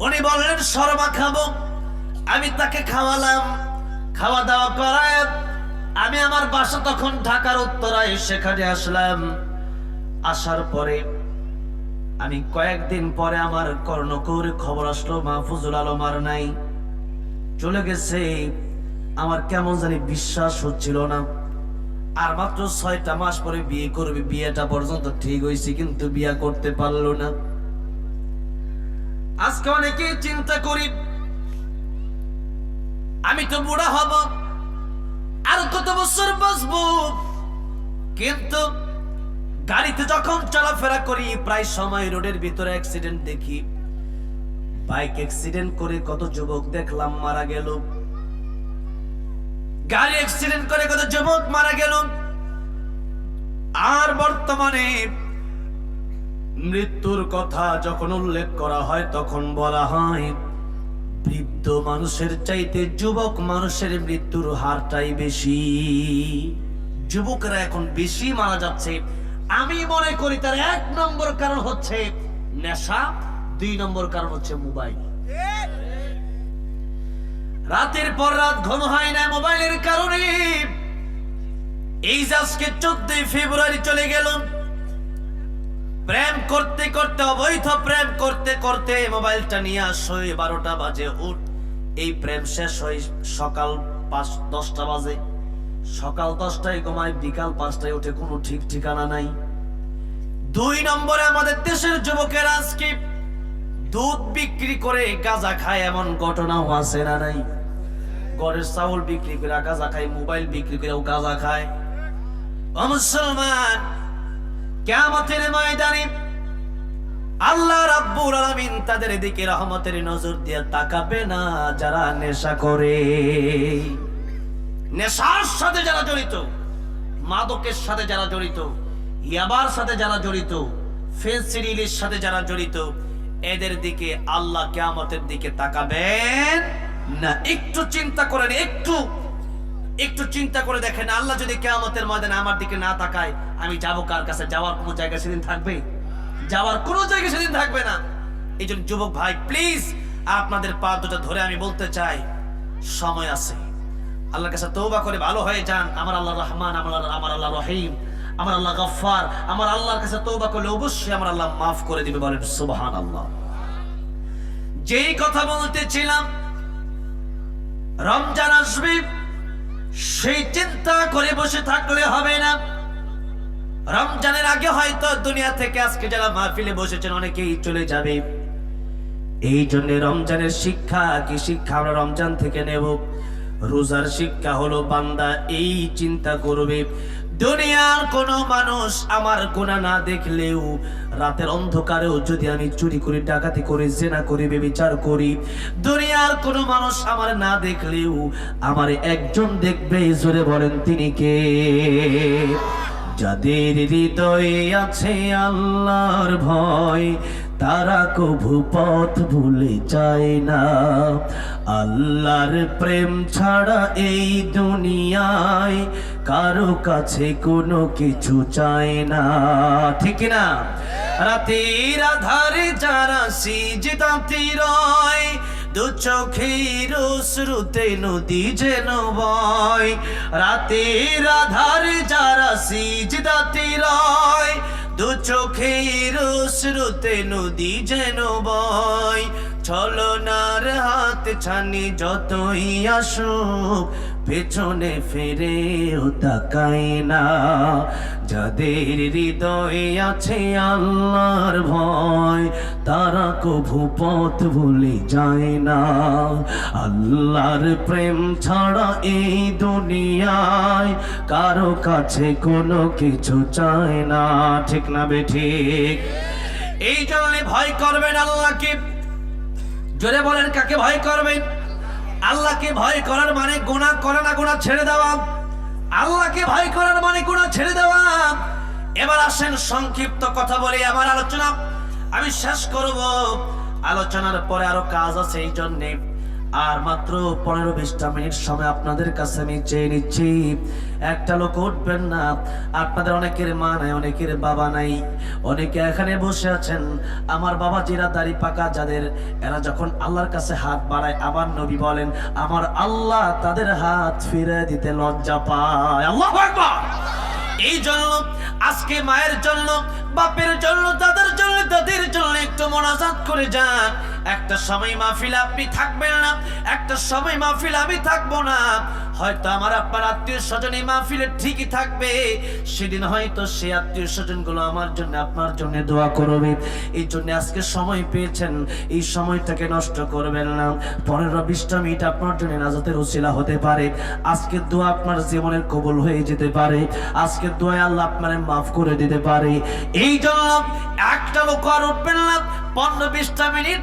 উনি বললেন শর্মা খাব। আমি তাকে খাওয়ালাম। খাওয়া দাওয়া করায় আমি আমার বাসা তখন ঢাকার উত্তরায়, সেখানে আসলাম। আসার পরে আমি কয়েকদিন পরে আমার কর্ণকৌর খবর আসলো, মাহফুজুল আলম আর নাই। চলে গেছে। আমার কেমন জানি বিশ্বাস হচ্ছিল না। আর মাত্র ছয়টা মাস পরে বিয়ে করবে, বিয়েটা পর্যন্ত ঠিক হয়েছে, কিন্তু বিয়ে করতে পারল না। আজকে অনেকে চিন্তা করি, আমি তো বুড়া হব, আর কত বছর বাঁচবো? কিন্তু গাড়িতে যখন চলাফেরা করি, প্রায় সময় রোডের ভিতরে অ্যাক্সিডেন্ট দেখি। বাইক অ্যাক্সিডেন্ট করে কত যুবক দেখলাম, মারা গেল। গাড়ি অ্যাক্সিডেন্ট করে কত যুবক মারা গেল। আর বর্তমানে মৃত্যুর কথা যখন উল্লেখ করা হয়, তখন বলা হয়, বৃদ্ধ মানুষের চাইতে যুবক মানুষের মৃত্যুর হারটাই বেশি। যুবকরা এখন বেশি মারা যাচ্ছে। আমি মনে করি তার এক নম্বর কারণ হচ্ছে নেশা, দুই নম্বর কারণ হচ্ছে মোবাইল। রাতের পর রাত ঘন হয় না মোবাইলের কারণে। এই আজকে চোদ্দই ফেব্রুয়ারি চলে গেল। প্রেম করতে করতে, অবৈধ প্রেম করতে করতে মোবাইলটা নিয়ে আসো বারোটা বাজে, উঠ। এই প্রেম শেষ হয় সকাল পাঁচ, দশটা বাজে। সকাল দশটায় ঘুমায় বিকাল পাঁচটায় উঠে কোনো ঠিক ঠিকানা নাই। দুই নম্বরে আমাদের দেশের যুবকের আজকে দুধ বিক্রি করে গাঁজা খায়, এমন ঘটনাও আছে না নাই? গড়ের চাউল বিক্রি করে গাঁজা খায়, মোবাইল বিক্রি করেও গাঁজা খায়। মুসলমান কেমতের ময়দানে আল্লাহ রাব্বুল আলামিন তাদের দিকে রহমতের নজর দিয়ে তাকাবে না, যারা নেশা করে। নেশার সাথে যারা জড়িত, মাদকের সাথে যারা জড়িত, ইয়াবার সাথে যারা জড়িত, ফেন্সিডিলের সাথে যারা জড়িত, এদের দিকে আল্লাহ কেয়ামতের দিকে তাকাবেন না। একটু চিন্তা করেন, একটু একটু চিন্তা করে দেখেন, আল্লাহ যদি কেয়ামতের ময়দানে আমার দিকে না তাকায়, আমি যাব কার কাছে? যাওয়ার কোনো জায়গা সেদিন থাকবে? যাওয়ার কোনো জায়গা সেদিন থাকবে না। এই জন্য যুবক ভাই প্লিজ আপনাদের পা দুটো ধরে আমি বলতে চাই, সময় আছে। আল্লাহর কাছে তৌবা করে ভালো হয়ে যান। আমার আল্লাহ রহমান, আমার আমার আল্লাহ রহিম, আমার আল্লাহ গফফার, আমার আল্লাহর কাছে তৌবা করলে অবশ্যই আমার আল্লাহ মাফ করে দিবে, বলেন সুবহান আল্লাহ যেই কথা বলতেছিলাম, রমজান আসবে সেই চিন্তা করে বসে থাকলে হবে না। রমজানের আগে হয়তো দুনিয়া থেকে আজকে যারা মাহফিলে বসেছেন অনেকেই চলে যাবে। এই জন্য রমজানের শিক্ষা, কি শিক্ষা আমরা রমজান থেকে নেব? রোজার শিক্ষা হলো বান্দা এই চিন্তা করবে। দুনিয়ার কোনো মানুষ আমার গুণা না দেখলেও রাতের অন্ধকারেও যদি আমি চুরি করি, ডাকাতি করি, জেনা করি, বেবিচার করি, দুনিয়ার কোনো মানুষ আমার না দেখলেও আমার একজন দেখবে, জোরে বলেন তিনি কে? যাদের হৃদয়ে আছে আল্লাহর ভয় তারা কভু পথ ভুলে যায় না। আল্লাহর প্রেম ছাড়া এই দুনিয়ায় কারও কাছে কোনো কিছু চায় না। ঠিক না? রাতের আধারে যারা সিজদাতে রয় দু চোখের শ্রুতে নদী যেন বয়। রাতের আধারে যারা সিজদাতে রয় দু চোখের শ্রুতে নদী যেন বয়। ছলনার হাত ছানি যতই আসুক, পেছনে ফিরেও তাকায় না। যাদের হৃদয়ে আছে আল্লাহর ভয়, তারা কভু পথ ভুলে যায় না। আল্লাহর প্রেম ছাড়া এই দুনিয়ায় কারও কাছে কোনো কিছু চায় না। ঠিক না বে ঠিক? এই জন্য ভয় করবেন আল্লাহকে। জোরে বলেন, কাকে ভয় করবেন? আল্লাহকে ভয় করার মানে গোনা করা না গোনা ছেড়ে দেওয়া? আল্লাহকে ভয় করার মানে গোনা ছেড়ে দেওয়া? এবার আসেন, সংক্ষিপ্ত কথা বলে আমার আলোচনা। আমি শেষ করব। আলোচনার পরে আরও কাজ আছে, এই জন্যে আর মাত্র পনেরো বিশটা মিনিট সময় আপনাদের কাছে আমি চেয়ে নিচ্ছি। একটা লোক উঠবেন না। আপনাদের অনেকের মা নাই, অনেকের বাবা নাই। অনেকে এখানে বসে আছেন। আমার বাবা জিরা দাড়ি পাকা যাদের। এরা যখন আল্লাহর কাছে হাত বাড়ায়, আমার নবী বলেন, আমার আল্লাহ তাদের হাত ফিরে দিতে লজ্জা পায়। আল্লাহ এই জন্য, আজকে মায়ের জন্য, বাপের জন্য, দাদার জন্য, দাদির জন্য একটু মোনাজাত করে যান। একটা সময় মাহফিল আপনি থাকবেন না, একটা সময় মাহফিল আমি থাকব না। হয়তো আমার আপনার আত্মীয় স্বজন এই মাহফিলে ঠিকই থাকবে। সেদিন হয়তো সে আত্মীয় স্বজনগুলো আমার জন্য, আপনার জন্য দোয়া করবে। এই জন্য আজকে সময় পেয়েছেন, এই সময়টাকে নষ্ট করবেন না। পনেরো বিশটা মিনিট আপনার জন্য নাজাতের উসিলা হতে পারে। আজকে দোয়া আপনার জীবনের কবল হয়ে যেতে পারে। আজকে দোয়া আল্লাহ আপনার মাফ করে দিতে পারে। এই জন্য একটা লোক আর উঠবেন না। বিশটা মিনিট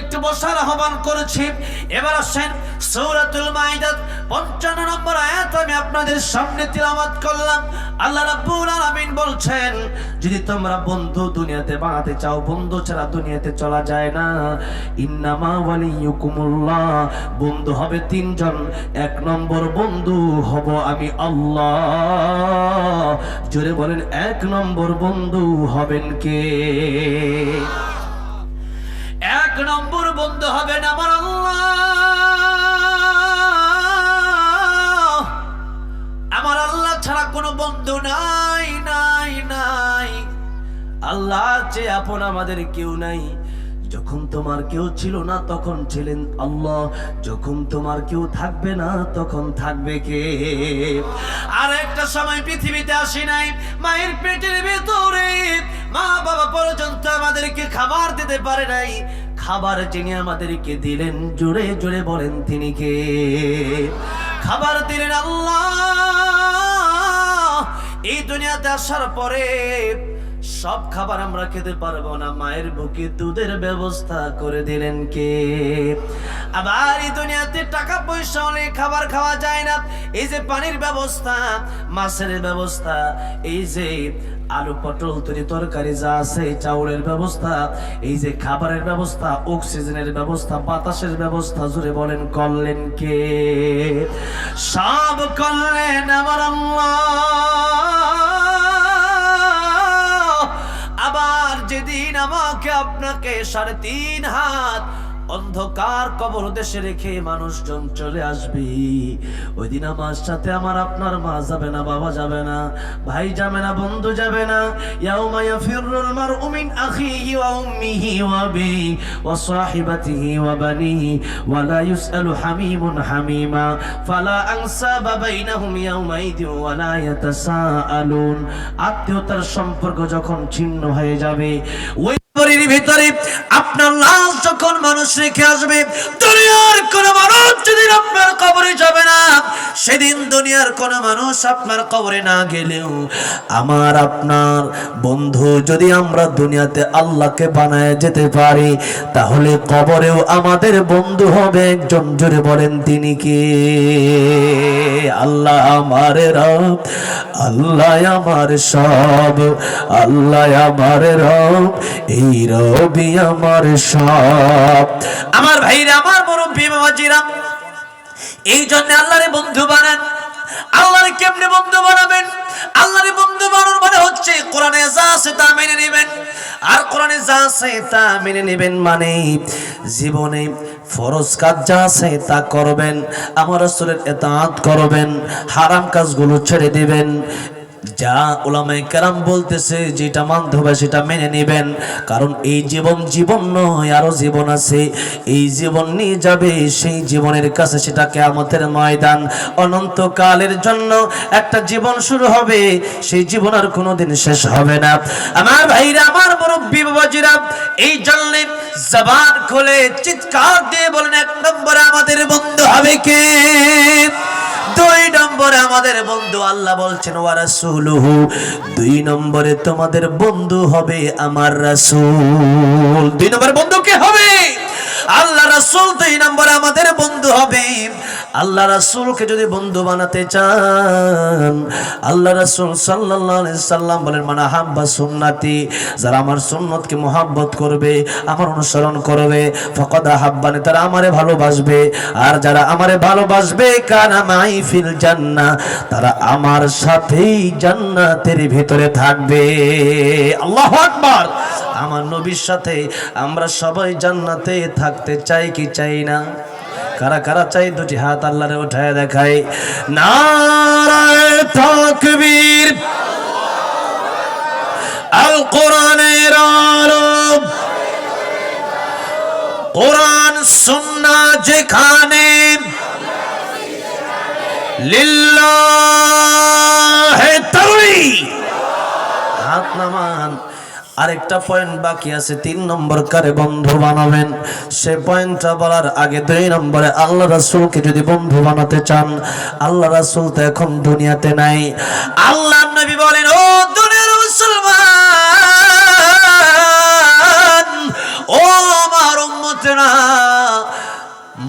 একটু বসার আহ্বান করেছি। এবার পঞ্চান্ন নম্বর আয়াত আমি আপনাদের সামনে করলাম। যদি তোমরা বন্ধু দুনিয়াতে বানাতে চাও, বন্ধু ছাড়া দুনিয়াতে চলা যায় না। ইন্নামা বন্ধু হবে তিনজন। এক নম্বর বন্ধু হব আমি আল্লাহ। জোরে বলেন, এক নম্বর বন্ধু হবেন কে? নম্বর হবে না আমার আল্লাহ। আমার আল্লাহ ছাড়া কোনো বন্ধু নাই নাই নাই। আল্লাহ যে আপন আমাদের কেউ নাই। যখন তোমার কেউ ছিল না, তখন ছিলেন আল্লাহ। যখন তোমার কেউ থাকবে না, তখন থাকবে কে? আর একটা সময় পৃথিবীতে আসি নাই। মায়ের পেটের ভেতরে মা বাবা পর্যন্ত আমাদেরকে খাবার দিতে পারে নাই। খাবার যিনি আমাদেরকে দিলেন, জোরে জোরে বলেন তিনি কে? খাবার দিলেন আল্লাহ। এই দুনিয়াতে আসার পরে সব খাবার আমরা খেতে পারব না। মায়ের বুকে দুধের ব্যবস্থা করে দিলেন কে? আবার এই দুনিয়াতে টাকা পয়সা হলে খাবার খাওয়া যায় না। এই যে পানির ব্যবস্থা, মাছের ব্যবস্থা, এই যে আলু পটল তরি তরকারি যা আছে, চাউলের ব্যবস্থা, এই যে খাবারের ব্যবস্থা, অক্সিজেনের ব্যবস্থা, বাতাসের ব্যবস্থা জুড়ে বলেন, করলেন কে? সব করলেন আমার আল্লাহ। যেদিন আমাকে আপনাকে সাড়ে তিন হাত অন্ধকার কবর দেশে রেখে মানুষজন চলে আসবে। ওই দিন আমার সাথে আমার আপনার মা যাবে না, বাবা যাবে না, ভাই যাবে না, বন্ধু যাবে না। বি ওয়া সাহিবাতিহি ওয়া ওয়া লা হামিমুন হামিমা। ফালা আনসাবা বাইনাহুম ইয়াউমাইদি ওয়া লা ইয়াতাসাআলুন। আত্মীয়তার সম্পর্ক যখন ছিন্ন হয়ে যাবে, ওই কবরের ভিতরে আপনার লাশ যখন মানুষ রেখে আসবে, দুনিয়ার কোন মানুষ যেদিন আপনার কবরে যাবে না, সেদিন দুনিয়ার কোন মানুষ আপনার কবরে না গেলেও আমার আপনার বন্ধু যদি আমরা দুনিয়াতে আল্লাহকে বানায় যেতে পারি, তাহলে কবরেও আমাদের বন্ধু হবে একজন। জোরে বলেন, তিনি কে? আল্লাহ আমার রব, আল্লাহ আমার সব, আল্লাহ আমার রব, এই রবি আমার সব। আমার ভাইরা, আমার মুরব্বী বাবাজিরা, এই জন্য আল্লাহরে বন্ধু বানান। আল্লাহরে কেমনে বন্ধু বানাবেন? আল্লাহরে বন্ধু বানানোর মানে হচ্ছে কোরআনে যা আছে তা মেনে নেবেন। আর কোরআনে যা আছে তা মেনে নেবেন মানে জীবনে ফরজ কাজ যা আছে তা করবেন, আমার রাসূলের ইতাআত করবেন, হারাম কাজগুলো ছেড়ে দিবেন। যা ওলামাই কেরাম বলতেছে, যেটা মানতে হবে সেটা মেনে নেবেন। কারণ এই জীবন জীবন নয়, আরও জীবন আছে। এই জীবন নিয়ে যাবে, সেই জীবনের কাছে সেটা কেয়ামতের ময়দান। অনন্তকালের জন্য একটা জীবন শুরু হবে, সেই জীবন আর কোনোদিন শেষ হবে না। আমার ভাইরা, আমার মুরব্বী বাবাজিরা, এই জন্য জবান খুলে চিৎকার দিয়ে বলেন, এক নম্বরে আমাদের বন্ধু হবে কে? দুই নম্বরে আমাদের বন্ধু আল্লাহ বলছেন, ওয়া রাসূলুহু। দুই নম্বরে তোমাদের বন্ধু হবে আমার রাসূল। দুই নম্বরে বন্ধু কে হবে? আল্লাহ রাসূল, দুই নম্বরে আমাদের বন্ধু হবে আল্লাহ রাসূলকে যদি বন্ধু বানাতে চান, আল্লাহ রাসুল আলাইহি সাল্লাম বলেন মানে হাব্বা সুন্নতি, যারা আমার সুন্নতকে মোহাব্বত করবে, আমার অনুসরণ করবে, ফকদ হাব্বানে তারা আমারে ভালোবাসবে। আর যারা আমারে ভালোবাসবে, কানা মাই ফিল জান্নাহ, তারা আমার সাথেই জান্নাতের ভিতরে থাকবে। আল্লাহু আকবার। আমার নবীর সাথে আমরা সবাই জান্নাতে থাকতে চাই কি চাই না? কারা কারা চাই দুটি হাত আল্লাহরে উঠায় দেখাই। নারায় আল কোরআনের আরব কোরআন সুন্নাহ যেখানে, লিল্লাহে হাত নামান। আরেকটা পয়েন্ট বাকি আছে, তিন নম্বর কারে বন্ধু বানাবেন। সে পয়েন্টটা বলার আগে দুই নম্বরে আল্লাহ রাসূলকে যদি বন্ধু বানাতে চান, আল্লাহ রাসূল তো এখন দুনিয়াতে নাই। আল্লাহ নবী বলেন, ও দুনিয়ার মুসলমান, ও আমার উম্মতেরা,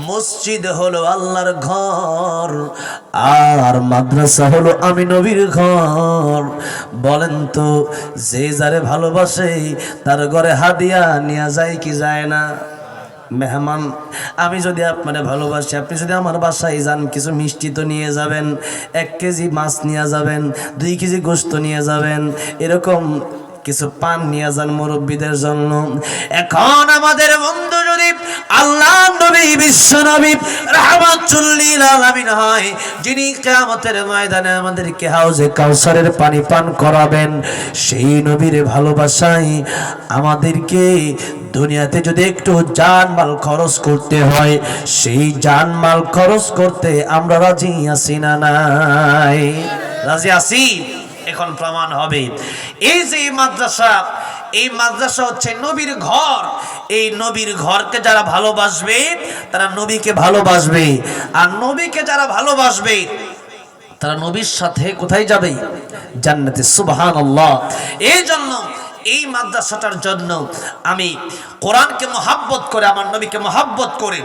মসজিদ হলো আল্লাহর ঘর আর মাদ্রাসা হলো আমি নবীর ঘর। বলেন তো, যে যারে ভালোবাসে, তার ঘরে হাদিয়া নিয়ে যায় কি যায় না? মেহমান, আমি যদি আপনারে ভালোবাসি, আপনি যদি আমার বাসায় যান, কিছু মিষ্টি তো নিয়ে যাবেন, এক কেজি মাছ নিয়ে যাবেন, দুই কেজি গোস্ত নিয়ে যাবেন, এরকম কিছু পান নিয়ে যান মুরব্বীদের জন্য। এখন আমাদের বন্ধু যদি আল্লাহ নবী, বিশ্ব নবী রাহমাতুল্লিল আলামিন হয়, যিনি কিয়ামতের ময়দানে আমাদেরকে হাউজে কাউসারের পানি পান করাবেন, সেই নবীর ভালোবাসায় আমাদেরকে দুনিয়াতে যদি একটু জানমাল খরচ করতে হয়, সেই জানমাল খরচ করতে আমরা রাজি আছি না নাই? রাজি আছি? এখন প্রমাণ হবে। এই যে মাদ্রাসা, এই মাদ্রাসা হচ্ছে নবীর ঘর। এই নবীর ঘরকে যারা ভালোবাসবে, তারা নবীকে ভালোবাসবে। আর নবীকে যারা ভালোবাসবে, তারা নবীর সাথে কোথায় যাবে? জান্নাতে। সুবহান এই জন্য এই মাদ্রাসাটার জন্য আমি কোরআনকে মহাব্বত করে, আমার নবীকে মহাব্বত করে,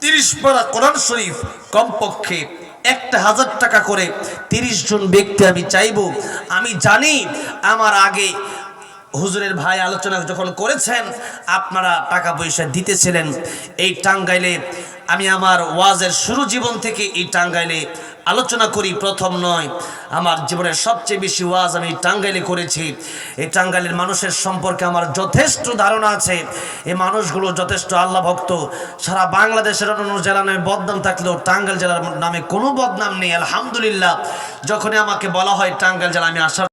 তিরিশ পারা কোরআন শরীফ কমপক্ষে একটা হাজার টাকা করে তিরিশ জন ব্যক্তি আমি চাইব। আমি জানি আমার আগে হুজুরের ভাই আলোচনা যখন করেছেন, আপনারা টাকা পয়সা দিতেছিলেন। এই টাঙ্গাইলে আমি আমার ওয়াজের শুরু জীবন থেকে এই টাঙ্গাইলে আলোচনা করি। প্রথম নয়, আমার জীবনের সবচেয়ে বেশি ওয়াজ আমি টাঙ্গাইলে করেছি। এই টাঙ্গাইলের মানুষের সম্পর্কে আমার যথেষ্ট ধারণা আছে। এই মানুষগুলো যথেষ্ট আল্লাহ ভক্ত। সারা বাংলাদেশের অন্য জেলা নামে বদনাম থাকলেও টাঙ্গাইল জেলার নামে কোনো বদনাম নেই, আলহামদুলিল্লাহ। যখনই আমাকে বলা হয় টাঙ্গাইল জেলা, আমি আসার